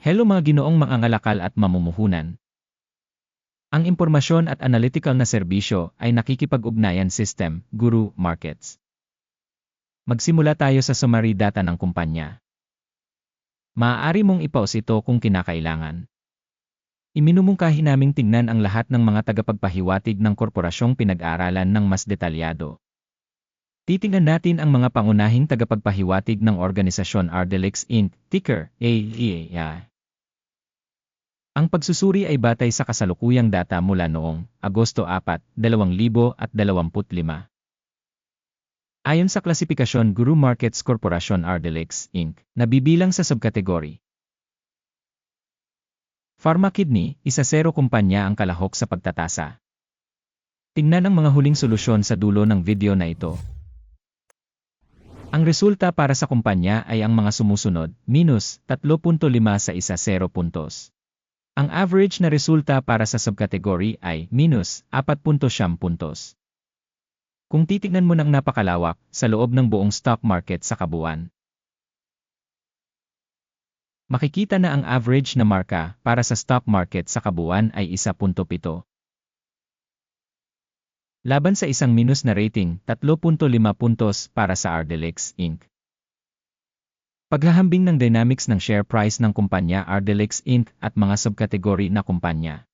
Hello mga ginoong mangangalakal at mamumuhunan. Ang impormasyon at analytical na serbisyo ay nakikipag-ugnayan system, Guru Markets. Magsimula tayo sa summary data ng kumpanya. Maaari mong ipause ito kung kinakailangan. Iminumungkahi naming tingnan ang lahat ng mga tagapagpahiwatig ng korporasyong pinag-aralan ng mas detalyado. Titingnan natin ang mga pangunahing tagapagpahiwatig ng organisasyon Ardelix Inc., ticker AEA. Ang pagsusuri ay batay sa kasalukuyang data mula noong Agosto 4, 2025. Ayon sa klasifikasyon Guru Markets Corporation Ardelix Inc., nabibilang sa subkategory. Pharma Kidney, isa zero kumpanya ang kalahok sa pagtatasa. Tingnan ang mga huling solusyon sa dulo ng video na ito. Ang resulta para sa kumpanya ay ang mga sumusunod, minus 3.5 sa isa 0 puntos. Ang average na resulta para sa subcategory ay minus 4.7 puntos. Kung titignan mo ng napakalawak sa loob ng buong stock market sa kabuuan, makikita na ang average na marka para sa stock market sa kabuuan ay 1.7. Laban sa isang minus na rating, 3.5 puntos para sa Ardelix Inc. Paghahambing ng dynamics ng share price ng kumpanya Ardelix Inc. at mga subkategory na kumpanya.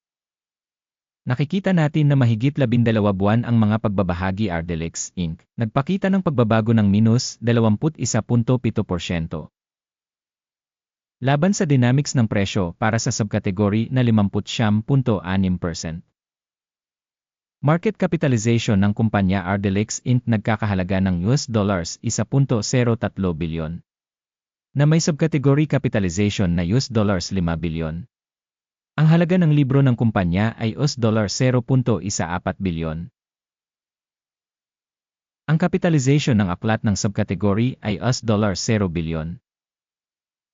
Nakikita natin na mahigit 12 buwan ang mga pagbabahagi Ardelix Inc. Nagpakita ng pagbabago ng minus 21.7%. Laban sa dynamics ng presyo para sa subkategory na 50.6%. Market capitalization ng kumpanya Ardelix Inc. nagkakahalaga ng US dollars 1.03 bilyon na may subcategory capitalization na US dollars 5 bilyon. Ang halaga ng libro ng kumpanya ay US dollar 0.14 bilyon. Ang capitalization ng aklat ng subcategory ay US dollar 0 bilyon.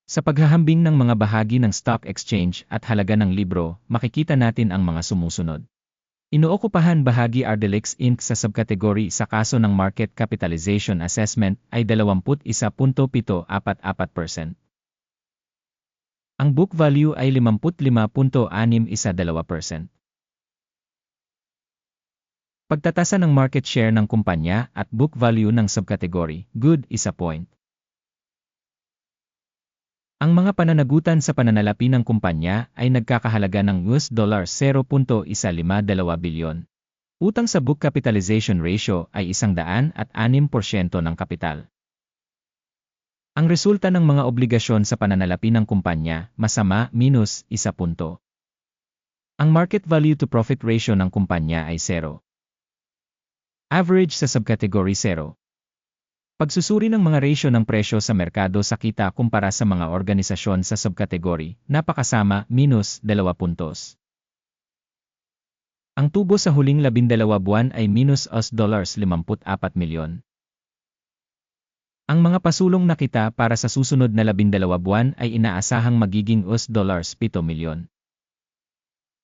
Sa paghahambing ng mga bahagi ng stock exchange at halaga ng libro, makikita natin ang mga sumusunod. Inookupahan bahagi Ardelix Inc. sa subkategory sa kaso ng market capitalization assessment ay 21.744%. Ang book value ay 55.612%. Pagtatasa ng market share ng kumpanya at book value ng subkategory, good, isa point. Ang mga pananagutan sa pananalapi ng kumpanya ay nagkakahalaga ng US dollar 0.152 bilyon. Utang sa book capitalization ratio ay 106% ng kapital. Ang resulta ng mga obligasyon sa pananalapi ng kumpanya, masama, minus, 1 punto. Ang market value to profit ratio ng kumpanya ay 0. Average sa subcategory 0. Pagsusuri ng mga ratio ng presyo sa merkado sa kita kumpara sa mga organisasyon sa subkategory, napakasama, minus 2 puntos. Ang tubo sa huling 12 buwan ay minus US dollars 54 milyon. Ang mga pasulong na kita para sa susunod na 12 buwan ay inaasahang magiging US dollars 7 milyon.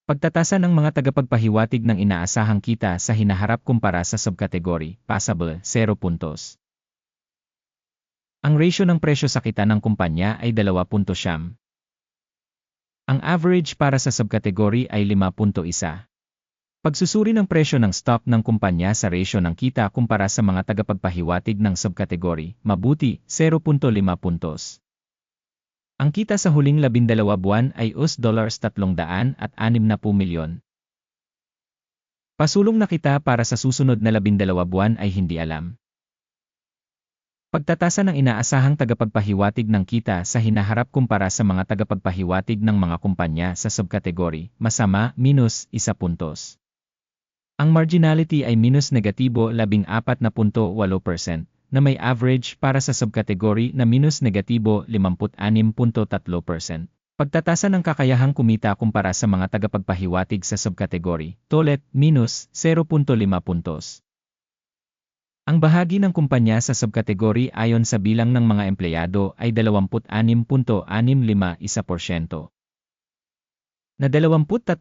Pagtatasa ng mga tagapagpahiwatig ng inaasahang kita sa hinaharap kumpara sa subkategory, passable, 0 puntos. Ang ratio ng presyo sa kita ng kumpanya ay 2.7. Ang average para sa subkategory ay 5.1. Pagsusuri ng presyo ng stock ng kumpanya sa ratio ng kita kumpara sa mga tagapagpahiwatig ng subkategory, mabuti, 0.5 puntos. Ang kita sa huling 12 buwan ay US dollars 300 at 60 milyon. Pasulong na kita para sa susunod na 12 buwan ay hindi alam. Pagtatasa ng inaasahang tagapagpahiwatig ng kita sa hinaharap kumpara sa mga tagapagpahiwatig ng mga kumpanya sa subkategory, masama, minus, isa puntos. Ang marginality ay minus negatibo 14.8% na may average para sa subkategory na minus negatibo 56.3%. Pagtatasa ng kakayahang kumita kumpara sa mga tagapagpahiwatig sa subkategory, tolet, minus 0.5 puntos. Ang bahagi ng kumpanya sa subkategory ayon sa bilang ng mga empleyado ay 26.651%. Na 23%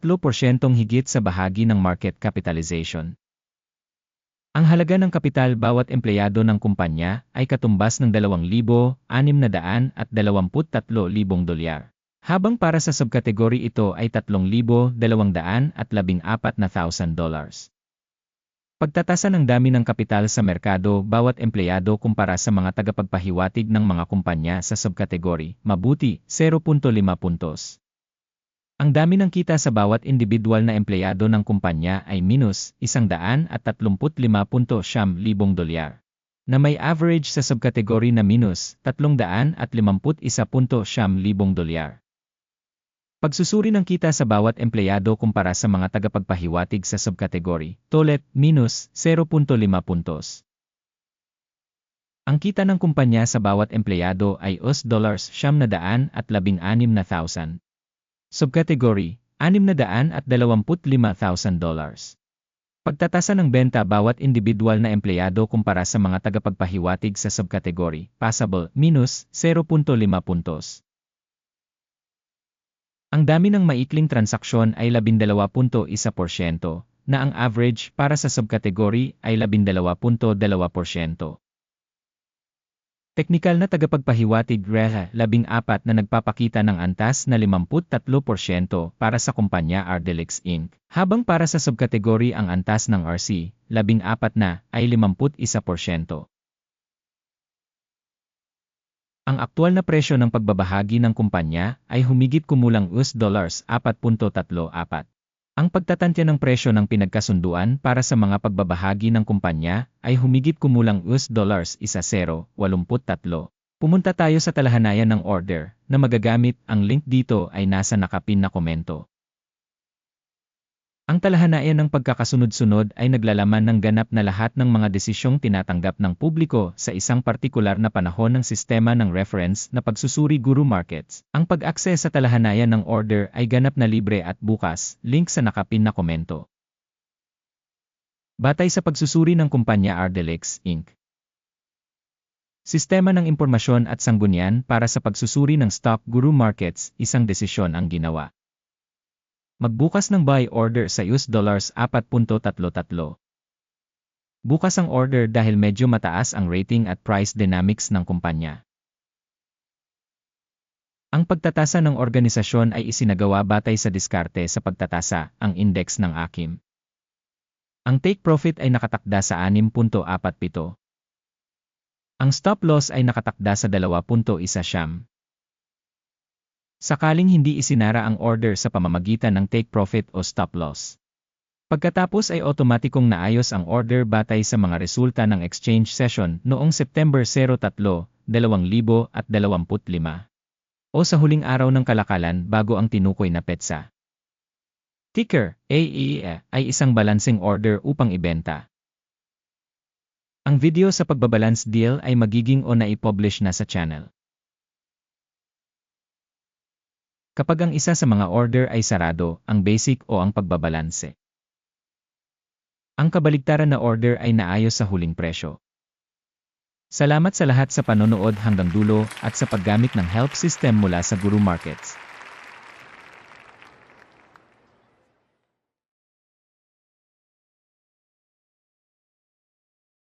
higit sa bahagi ng market capitalization. Ang halaga ng kapital bawat empleyado ng kumpanya ay katumbas ng 2,623,000 dolyar. Habang para sa subkategory ito ay 3,214 na thousand dollars. Pagtatasa ng dami ng kapital sa merkado bawat empleyado kumpara sa mga tagapagpahiwatig ng mga kumpanya sa subkategory, mabuti, 0.5 puntos. Ang dami ng kita sa bawat individual na empleyado ng kumpanya ay minus 135.7 libong dolyar na may average sa subkategory na minus 351.7 libong dolyar. Pagsusuri ng kita sa bawat empleyado kumpara sa mga tagapagpahiwatig sa subkategory, tolet, minus 0.5 puntos. Ang kita ng kumpanya sa bawat empleyado ay US dollars siyam na daan at labing anim na thousand. Subkategory, anim na daan at dalawamput lima thousand dollars. Pagtatasa ng benta bawat individual na empleyado kumpara sa mga tagapagpahiwatig sa subkategory, passable, minus 0.5 puntos. Ang dami ng maikling transaksyon ay 12.1%, na ang average para sa subkategory ay 12.2%. Teknikal na tagapagpahiwatig REHA 14 na nagpapakita ng antas na 53% para sa kumpanya Ardelix Inc. Habang para sa subkategory ang antas ng RC, 14 na ay 51%. Ang aktual na presyo ng pagbabahagi ng kumpanya ay humigit kumulang US dollars 4.34. Ang pagtatantya ng presyo ng pinagkasunduan para sa mga pagbabahagi ng kumpanya ay humigit kumulang US dollars 1.083. Pumunta tayo sa talahanayan ng order na magagamit ang link dito ay nasa nakapin na komento. Ang talahanayan ng pagkakasunod-sunod ay naglalaman ng ganap na lahat ng mga desisyong tinatanggap ng publiko sa isang partikular na panahon ng sistema ng reference na pagsusuri Guru Markets. Ang pag-access sa talahanayan ng order ay ganap na libre at bukas, link sa nakapin na komento. Batay sa pagsusuri ng kumpanya Ardelix, Inc. Sistema ng impormasyon at sanggunian para sa pagsusuri ng stock Guru Markets, isang desisyon ang ginawa. Magbukas ng buy order sa US dollars 4.33. Bukas ang order dahil medyo mataas ang rating at price dynamics ng kumpanya. Ang pagtatasa ng organisasyon ay isinagawa batay sa diskarte sa pagtatasa, ang index ng AKIM. Ang take profit ay nakatakda sa 6.47. Ang stop loss ay nakatakda sa 2.1 siyam. Sakaling hindi isinara ang order sa pamamagitan ng take profit o stop loss. Pagkatapos ay otomatikong naayos ang order batay sa mga resulta ng exchange session noong September 03, 2025 o sa huling araw ng kalakalan bago ang tinukoy na petsa. Ticker, AEE, ay isang balancing order upang ibenta. Ang video sa pagbabalance deal ay magiging o na-publish na sa channel. Kapag ang isa sa mga order ay sarado, ang basic o ang pagbabalanse. Ang kabaligtaran na order ay naayos sa huling presyo. Salamat sa lahat sa panonood hanggang dulo at sa paggamit ng help system mula sa Guru Markets.